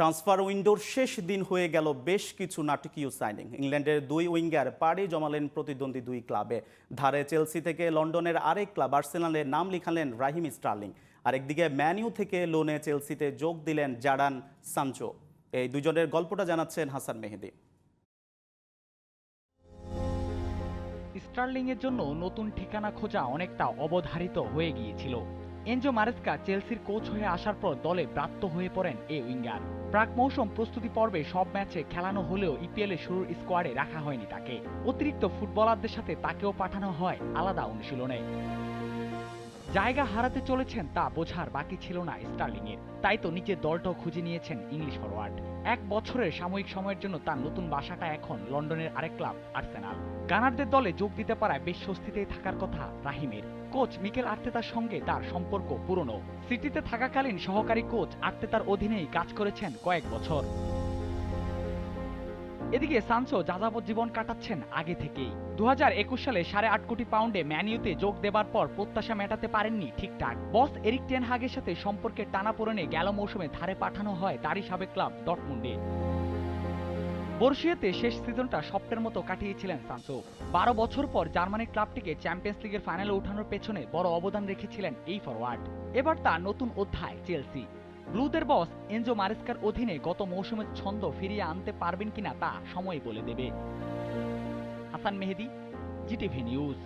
Transfer উইন্ডোর শেষ দিন হয়ে গেল বেশ কিছু নাটকীয় সাইনিং ইংল্যান্ডের দুই উইঙ্গার পাড়ি জমালেন প্রতিদ্বন্দ্বী দুই ক্লাবে। ধারে চেলসি থেকে লন্ডনের আরেক ক্লাব আর্সেনালে নাম লিখালেন রাহিম স্টার্লিং। আরেকদিকে ম্যানিউ থেকে লোনে চেলসিতে যোগ দিলেন জাডান সানচো। এই দুজনের গল্পটা জানাচ্ছেন হাসান মেহেদি। স্টার্লিং এর জন্য নতুন ঠিকানা খোঁজা অনেকটা অবধারিত হয়ে গিয়েছিল। এনজো মারেস্কা চেলসির কোচ হয়ে আসার পর দলে ব্রাত্য হয়ে পড়েন এ উইঙ্গার। প্রাক মৌসুম প্রস্তুতি পর্বে সব ম্যাচে খেলানো হলেও ইপিএল এর শুরুর স্কোয়াডে রাখা হয়নি তাকে। অতিরিক্ত ফুটবলারদের সাথে তাকেও পাঠানো হয় আলাদা অনুশীলনে। জায়গা হারাতে চলেছেন তা বোঝার বাকি ছিল না স্টার্লিং এর তাই তো নিজের দলটাও খুঁজে নিয়েছেন ইংলিশ ফরওয়ার্ড এক বছরের সাময়িক সময়ের জন্য তার নতুন বাসাটা এখন লন্ডনের আরেক ক্লাব, আর্সেনাল। গানারদের দলে যোগ দিতে পারায় বেশ স্বস্তিতেই থাকার কথা রাহিমের। কোচ মিকেল আর্তেতার সঙ্গে তার সম্পর্ক পুরনো। সিটিতে থাকাকালীন সহকারী কোচ আর্তেতার অধীনেই কাজ করেছেন কয়েক বছর। এদিকে সানসো যাযাবর জীবন কাটাচ্ছেন আগে থেকেই। দু হাজার একুশ সালে সাড়ে আট কোটি পাউন্ডে ম্যানিউতে যোগ দেবার পর প্রত্যাশা মেটাতে পারেননি ঠিকঠাক। বস এরিক টেন হাগের সাথে সম্পর্কের টানাপোড়েনে গেল মৌসুমে ধারে পাঠানো হয় তারই সাবেক ক্লাব ডটমুন্ডে। বর্ষিয়াতে শেষ সিজনটা স্বপ্নের মতো কাটিয়েছিলেন সানসো। বারো বছর পর জার্মানির ক্লাবটিকে চ্যাম্পিয়ন্স লিগের ফাইনালে ওঠানোর পেছনে বড় অবদান রেখেছিলেন এই ফরওয়ার্ড এবার তার নতুন অধ্যায় চেলসি। ব্লুদের বস এনজো মারেস্কার অধীনে গত মৌসুমের ছন্দ ফিরিয়ে আনতে পারবেন কিনা তা সময় বলে দেবে। Hasan Mehedi, GTV news.